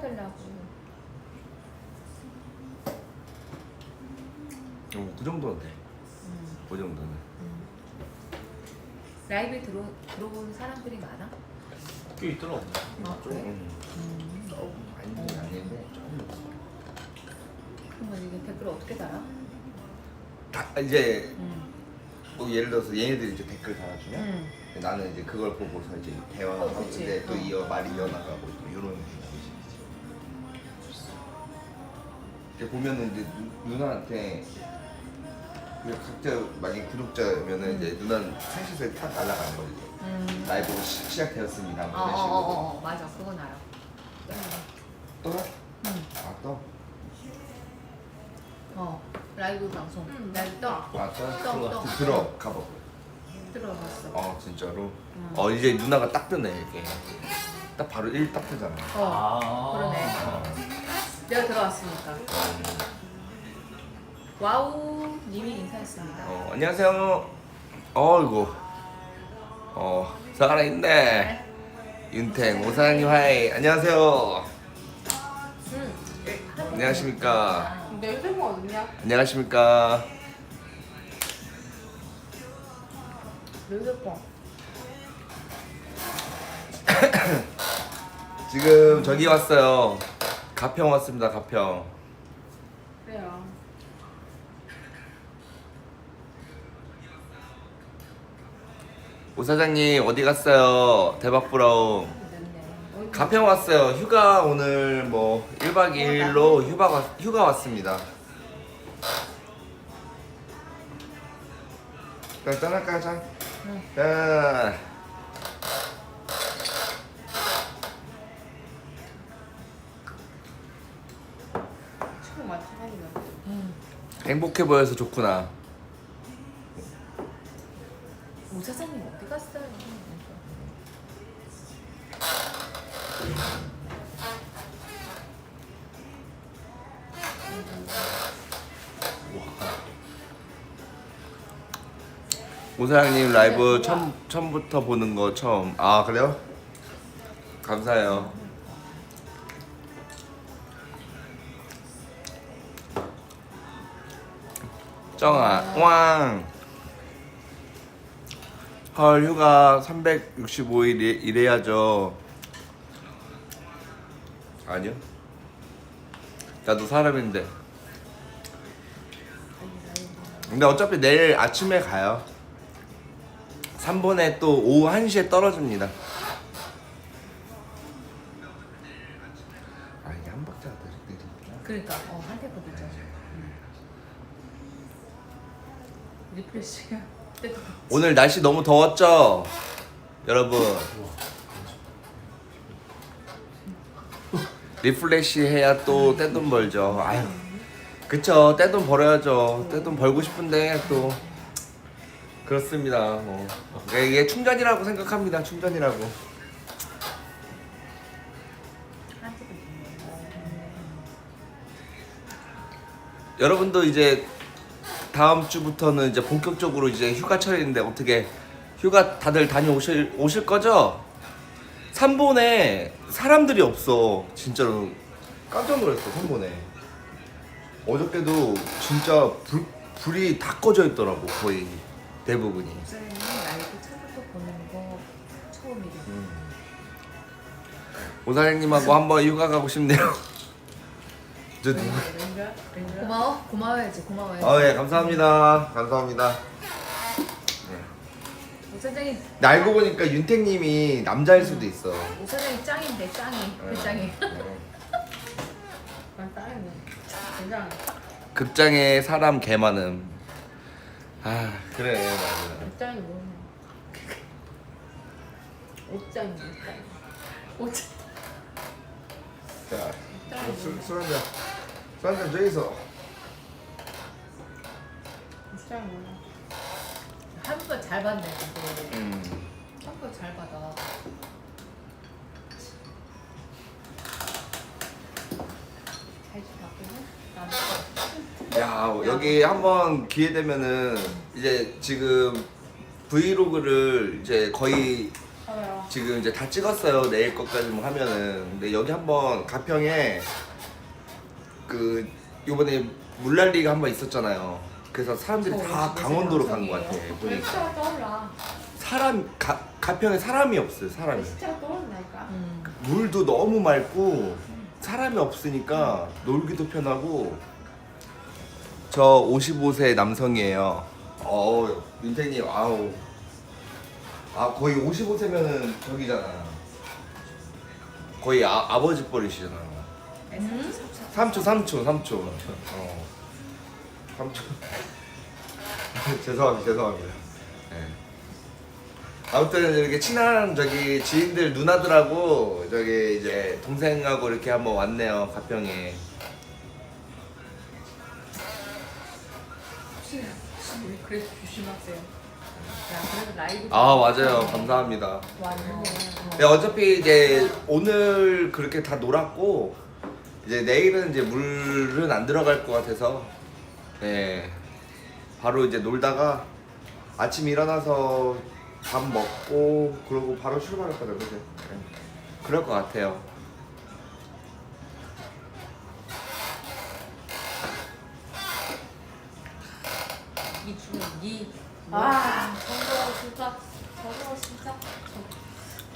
뽑아달라고. 어, 그 정도는 돼. 음. 그 정도는. 라이브에 들어 들어보는 사람들이 많아? 꽤 있더라고. 아 좀 그래? 음, 음. 너무 많이는 아닌데 조금. 그러면 이게 댓글 어떻게 달아? 다 이제 음. 뭐 예를 들어서 얘네들이 이제 댓글 달아주면 음. 나는 이제 그걸 보고서 이제 대화하고 어, 그치. 이제 또 어. 이어 말이 이어나가고 이런 식이지. 이렇게 보면은 이제 누, 누나한테 그 각자 만약 구독자면은 이제 누나는 상시소에 탁 날아가는 거지. 음. 라이브가 시, 시작되었습니다. 뭐 어, 이런 어, 식으로. 어, 어, 어, 맞아. 그건 알아. 떠? 음. 아 떠? 어. 라이브 방송. 음. 라이브 떠. 아 떠? 떠, 떠. 들어 가 봐. 들어봤어. 어 진짜로? 음. 어 이제 누나가 딱 뜨네 이렇게. 딱 바로 1딱 뜨잖아. 어. 아. 그러네. 어. 내가 들어왔으니까. 와우 님이 인사했습니다. 어, 안녕하세요. 어이구. 어, 살아있네. 윤탱, 오사장님 하이. 안녕하세요. 응. 안녕하십니까. 내 휴대폰 어딨냐? 안녕하십니까. 지금 저기 왔어요. 가평 왔습니다, 가평. 그래요. 오 사장님, 어디 갔어요? 대박 부러움. 가평 왔어요. 휴가 오늘 뭐 1박 2일로 휴가, 왔- 휴가 왔습니다. 떠날까, 자? 응. 자. 행복해 보여서 좋구나. 오 사장님 어디 갔어요? 오사장님 라이브 처음, 처음부터 보는 거 처음. 아, 그래요? 감사해요. 정아, 왕. 헐, 휴가 365일 일해야죠. 아니요. 나도 사람인데. 근데 어차피 내일 아침에 가요. 3번에 또 오후 1시에 떨어집니다. 아, 이게 한 박자가 느리구나. 그러니까 어 한테거 늦어. 음. 때도 오늘 날씨 너무 더웠죠? 여러분. 리플레시 해야 또 떼돈 벌죠. 아유. 그쵸. 떼돈 벌어야죠. 떼돈 벌고 싶은데 또. 그렇습니다. 뭐. 이게 충전이라고 생각합니다. 충전이라고. 여러분도 이제 다음 주부터는 이제 본격적으로 이제 휴가철인데 어떻게 휴가 다들 다녀오실 오실 거죠? 3번에 사람들이 없어. 진짜로 깜짝 놀랐어 3번에. 어저께도 진짜 불, 불이 다 꺼져 있더라고 거의 대부분이. 목사님은 라이브 처음부터 보는 거 처음이래. 오사장님하고 한번 휴가 가고 싶네요 저? 고마워 고마워야지 고마워야지. 아 예 감사합니다 감사합니다 오 사장님 근데 알고 보니까 윤택님이 남자일 수도 있어 오 사장님 짱인데 짱이 그 짱이. 난 따르네. 괜찮아. 극장에 사람 개 많음. 아 그래 맞아. 옷장이 뭐야? 옷장이 옷장. 오 자, 술 술 한잔, 술 한잔 저기서. 옷장이 뭐야? 한번 잘 받네. 음. 한번 잘 받아. 잘 바꾸네? 나는 야 여기 한번 기회 되면은 이제 지금 브이로그를 이제 거의. 지금 이제 다 찍었어요. 내일 것까지 뭐 하면은. 근데 여기 한번 가평에 그 요번에 물난리가 한 번 있었잖아요. 그래서 사람들이 어, 다 강원도로 간 것 같아. 보니까 시차가 떠올라. 사람 가, 가평에 사람이 없어요. 사람이. 시차가 떠오른다니까. 음. 물도 너무 맑고 사람이 없으니까 놀기도 편하고 저 55세 남성이에요. 어 윤택님 아우 아 거의 55세면은 저기잖아. 거의 아, 아버지 뻘이시잖아. 음? 삼촌 삼촌 삼촌. 어 삼촌. 죄송합니다 죄송합니다. 네. 아무튼 이렇게 친한 저기 지인들 누나들하고 저기 이제 동생하고 이렇게 한번 왔네요 가평에. 혹시 우리 그래서 조심하세요. 야 그래도 라이브. 아 맞아요 감사합니다. 네, 어차피 이제 오늘 그렇게 다 놀았고 이제 내일은 이제 물은 안 들어갈 것 같아서 네 바로 이제 놀다가 아침 일어나서 밥 먹고 그러고 바로 출발할 거죠 그죠? 네. 그럴 것 같아요. 이 중에 니. 아, 저거 진짜, 저거 진짜.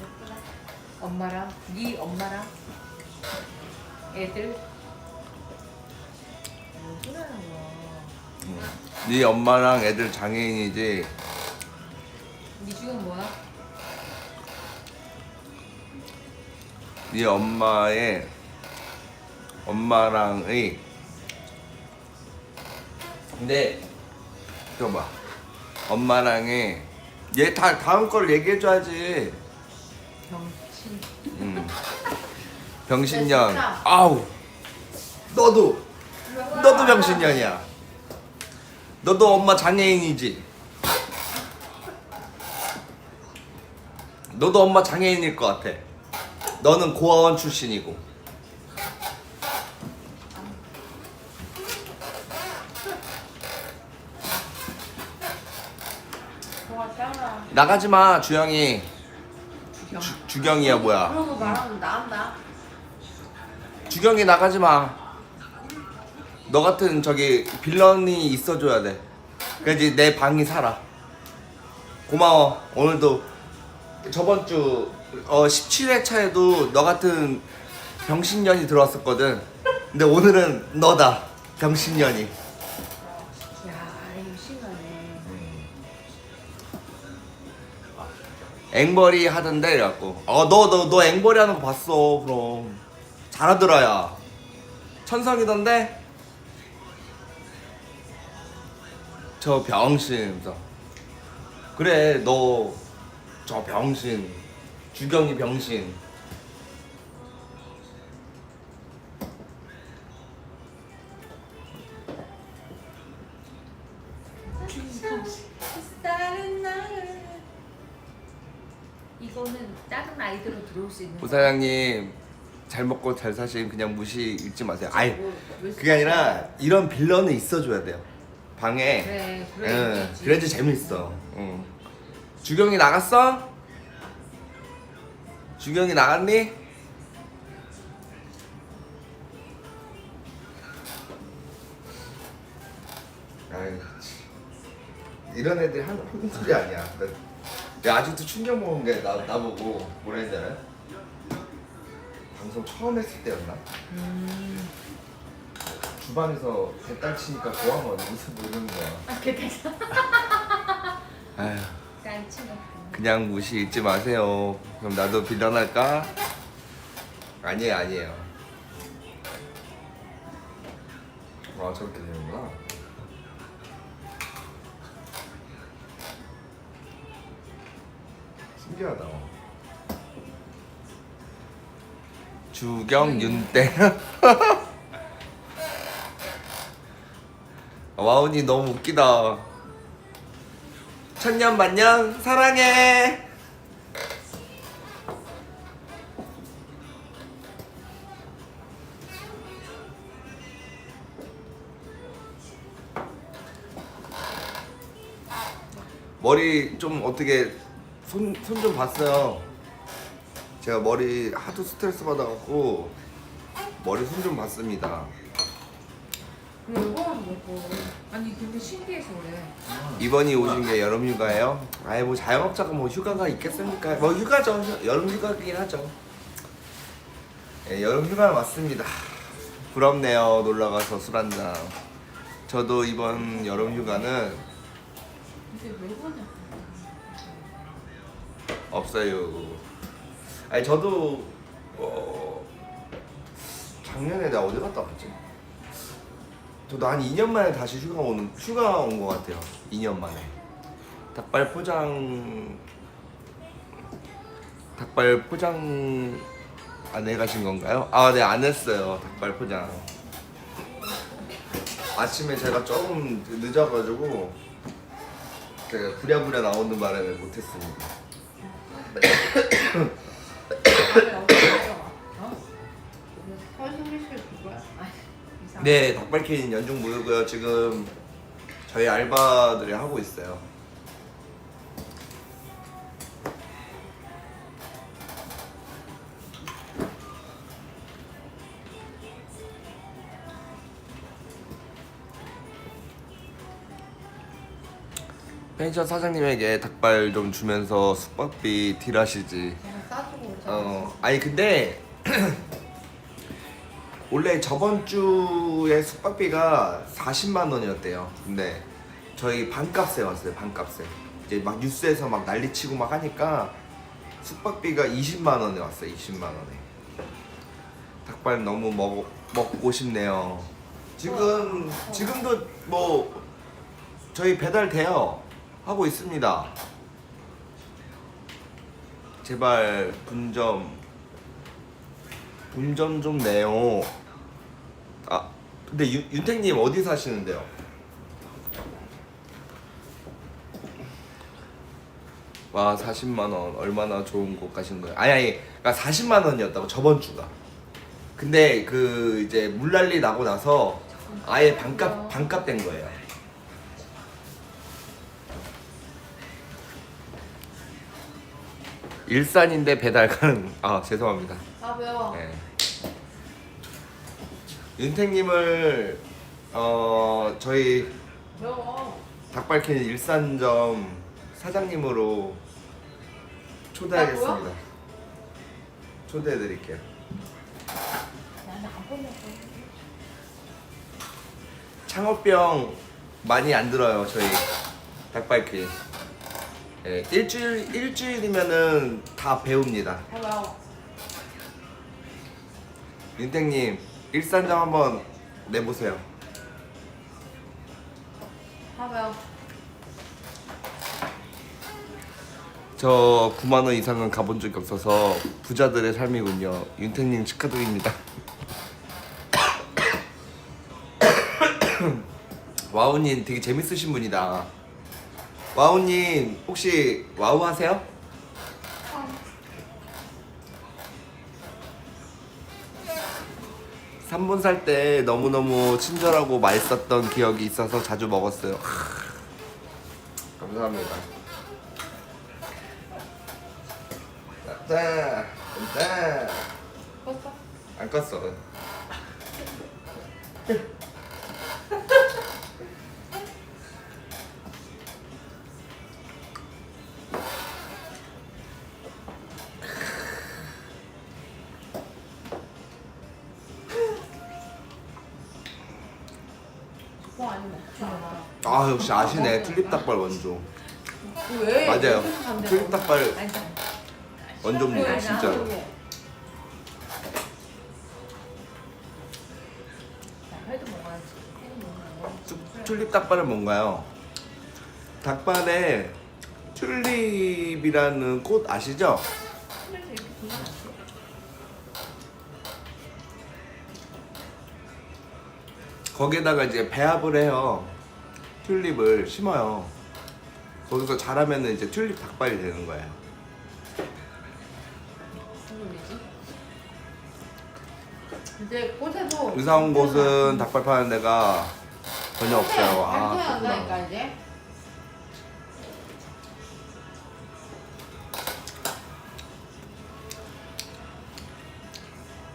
예쁘다. 엄마랑 니 엄마랑 애들. 네 엄마랑 애들 장애인이지 니 지금 뭐야? 네 엄마의 엄마랑의 근데 들어봐 엄마랑의 얘 다 다음 걸 얘기해줘야지 병신. 음. 병신년. 진짜. 아우. 너도. 너도 병신년이야. 너도 엄마 장애인이지. 너도 엄마 장애인일 것 같아. 너는 고아원 출신이고. 나가지 마 주영이. 주경. 주, 주경이야 뭐야. 거 말하면 나간다. 주경이 나가지 마. 너 같은 저기 빌런이 있어줘야 돼. 그래야지 내 방이 살아. 고마워. 오늘도 저번 주 어, 17회 차에도 너 같은 병신년이 들어왔었거든. 근데 오늘은 너다. 병신년이. 야 이거 심하네. 앵벌이 하던데 이래갖고 어 너 너 너 앵벌이 하는 거 봤어 그럼 잘하더라 야 천성이던데 저 병신 그래서 그래 너 저 병신 주경이 병신 다른. 이거는 작은 아이들로 들어올 수 있는. 부사장님 잘 먹고 잘 사신 그냥 무시 읽지 마세요 아이 뭐, 왜 그게 아니라 이런 빌런은 있어줘야 돼요 방에 그래 그래. 응, 이기지. 그래야지 재밌어. 응. 주경이 나갔어? 주경이 나갔니? 아이, 참. 이런 애들 한, 한 소리 아니야. 나, 내가 아직도 충격 먹은 게 나, 나보고 뭐라 했지 알아요? 방송 처음 했을 때였나? 음. 주방에서 배딸 치니까 좋아하면 무슨 모르는 거야. 아 그때 아휴. 짠치가. 그냥 무시 잊지 마세요. 그럼 나도 빌런할까? 아니에요, 아니에요. 아, 저렇게 되는구나. 신기하다. 주경 윤땡. 와운이 너무 웃기다. 천년 만년 사랑해. 머리 좀 어떻게 손 손 좀 봤어요. 제가 머리 하도 스트레스 받아갖고 머리 손 좀 봤습니다. 근데 먹고. 아니 근데 신기해서 그래. 이번이 오신 게 여름 휴가예요? 아이 뭐 자영업자가 뭐 휴가가 있겠습니까? 뭐 휴가죠. 휴- 여름 휴가긴 하죠. 예, 여름 휴가 왔습니다. 부럽네요. 놀러 가서 술 한잔. 저도 이번 여름 휴가는 근데 왜? 없어요. 아니 저도 어 작년에 내가 어디 갔다 왔지? 저도 한 2년 만에 다시 휴가 오는 휴가 온 것 같아요. 2년 만에 닭발 포장 닭발 포장 안 해가신 건가요? 아, 네 안 했어요. 닭발 포장. 아침에 제가 조금 늦어가지고 그 부랴부랴 나오는 바람에 못했습니다. 네, 닭발킨 연중 무휴고요. 지금 저희 알바들이 하고 있어요. 펜션 사장님에게 닭발 좀 주면서 숙박비 딜하시지. 내가 싸주고. 어, 아니 근데 원래 저번 주에 숙박비가 40만 원이었대요. 근데 저희 반값에 왔어요. 반값에. 이제 막 뉴스에서 막 난리치고 막 하니까 숙박비가 20만 원에 왔어요. 20만 원에. 닭발 너무 먹 먹고 싶네요. 지금 지금도 뭐 저희 배달 돼요. 하고 있습니다. 제발 분점 분점 좀 내요. 아 근데 윤, 윤택님 어디 사시는데요? 와 40만 원 얼마나 좋은 곳 가신 거예요? 아니 아니 그러니까 40만 원이었다고 저번 주가. 근데 그 이제 물난리 나고 나서 아예 반값 반값 된 거예요. 일산인데 배달 가는 아 죄송합니다. 아 매워. 네. 윤택님을 어 저희. 닭발킨 일산점 사장님으로 초대하겠습니다. 초대해 드릴게요. 안 보려고. 창업병 많이 안 들어요 저희 닭발킨. 예, 일주일 일주일이면은 다 배웁니다. 윤택님 일산점 한번 내보세요. 아 매워. 저 9만 원 이상은 가본 적이 없어서 부자들의 삶이군요. 윤택님 축하드립니다. 와우님 되게 재밌으신 분이다. 와우님 혹시 와우 하세요? 삼분 살 때 너무너무 친절하고 맛있었던 기억이 있어서 자주 먹었어요. 감사합니다. 짠! 짠! 껐어? 안 껐어. 아 역시 아시네 틀립 닭발 원조. 왜? 맞아요. 틀립 닭발 아니, 나- 원조입니다 아니, 나 진짜로. 그거. 나 회도 먹어야지. 회도 먹는 거. 튤립 닭발은 뭔가요? 닭발에 튤립이라는 꽃 아시죠? 거기에다가 이제 배합을 해요. 튤립을 심어요. 거기서 자라면 이제 튤립 닭발이 되는 거예요. 이제 꽃에도 의사 온 곳은 닭발 파는 데가 전혀 없어요. 아, 안 그렇구나. 이제.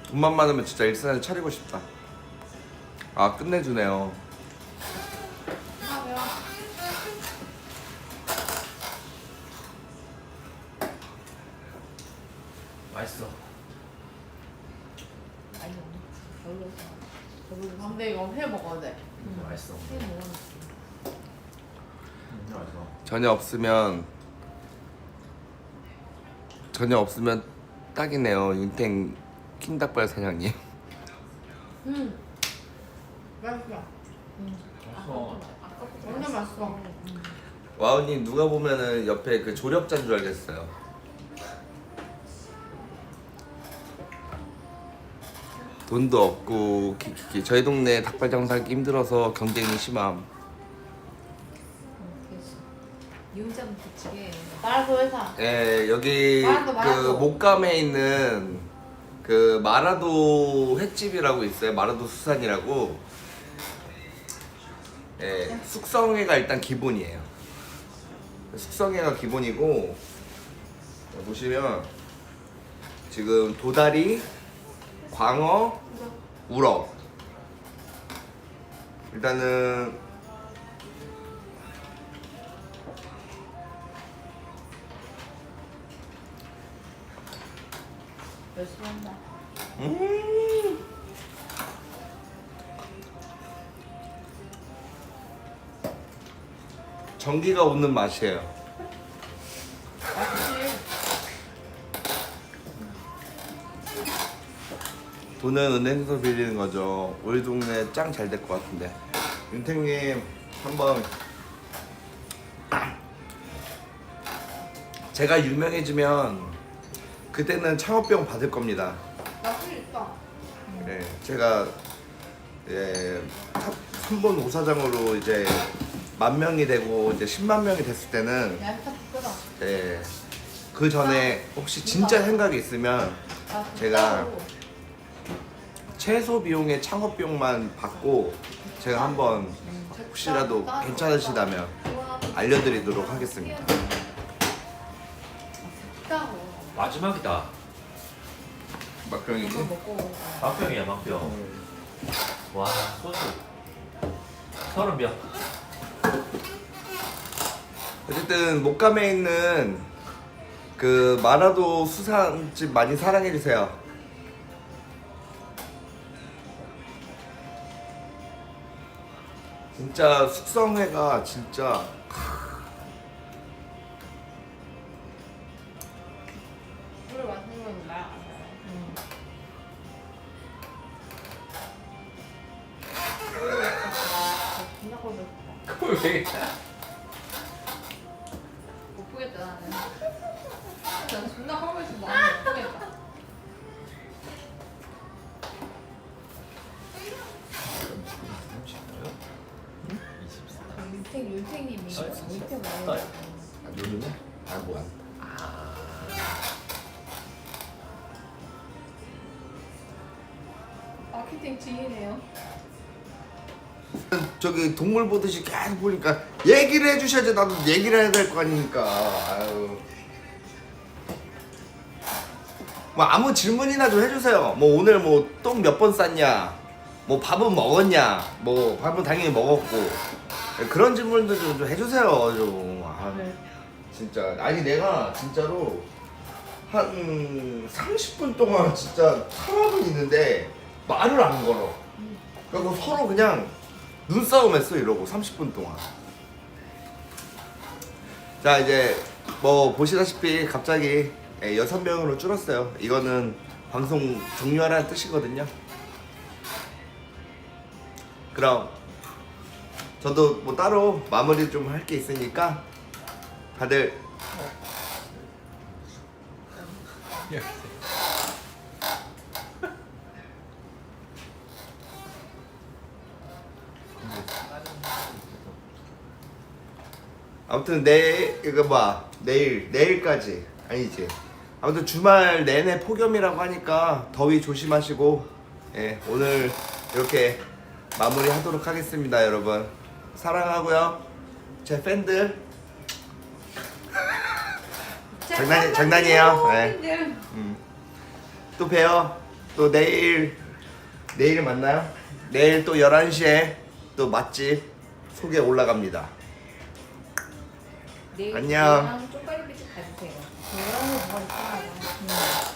돈만 많으면 진짜 일산에 차리고 싶다. 아 끝내주네요. 하면 맛있어. 아니 별로 별로 근데 이거 회 먹어야 돼. 음, 맛있어. 해 먹어. 음, 맛있어. 전혀 없으면 전혀 없으면 딱이네요. 윤탱 킹닭발 사장님. 음. 맛있어. 완전 맛있어. 와우님 누가 보면은 옆에 그 조력자인 줄 알겠어요. 돈도 없고 기- 기- 저희 동네 닭발 장사하기 힘들어서 경쟁이 심함. 유자는 부치게 마라도 회사. 예 여기 마라도, 그 마라도. 목감에 있는 그 마라도 횟집이라고 있어요. 마라도 수산이라고. 예 숙성회가 일단 기본이에요. 숙성회가 기본이고 보시면 지금 도다리, 광어, 우럭. 일단은 열심히 한다. 음. 전기가 오는 맛이에요. 돈은 은행에서 빌리는 거죠. 우리 동네 짱 잘 될 것 같은데. 윤택님 한번 제가 유명해지면 그때는 창업병 받을 겁니다. 나술 있다. 네, 제가 예, 3번 오사장으로 이제 만 명이 되고 이제 10만 명이 됐을 때는 끊어. 예, 그 전에 혹시 진짜 생각이 있으면 나 제가. 최소 비용의 창업 비용만 받고 제가 한번 혹시라도 괜찮으시다면 알려드리도록 하겠습니다. 마지막이다. 막병이지? 막병이야 막병. 와 소주. 서른 병. 어쨌든 목감에 있는 그 마라도 수산집 많이 사랑해 주세요. 진짜 숙성회가 진짜 요즘에 아뭐 안. 마케팅 지인이에요. 저기 동물 보듯이 계속 보니까 얘기를 해주셔야지 나도 얘기를 해야 될 거 아닙니까. 아유. 뭐 아무 질문이나 좀 해주세요. 뭐 오늘 뭐 똥 몇 번 쌌냐, 뭐 밥은 먹었냐, 뭐 밥은 당연히 먹었고 그런 질문도 좀, 좀 해주세요 좀. 아, 네. 진짜 아니 내가 진짜로 한 30분 동안 진짜 탐하고 있는데 말을 안 걸어. 그리고 서로 그냥 눈싸움 했어 이러고 30분 동안. 자 이제 뭐 보시다시피 갑자기 예, 여섯 명으로 줄었어요. 이거는 방송 종료하라는 뜻이거든요. 그럼 저도 뭐 따로 마무리 좀 할 게 있으니까 다들. 아무튼 내일 이거 봐. 내일 내일까지. 아니지 아무튼 주말 내내 폭염이라고 하니까 더위 조심하시고 예 오늘 이렇게 마무리하도록 하겠습니다 여러분. 사랑하고요. 제 팬들 장난 장난이에요 네. 음. 또 봬요 또 내일 내일 만나요? 내일 또 11시에 또 맛집 소개 올라갑니다. 내일 안녕. 쪽갈비집 가주세요. 뭐가 있구나.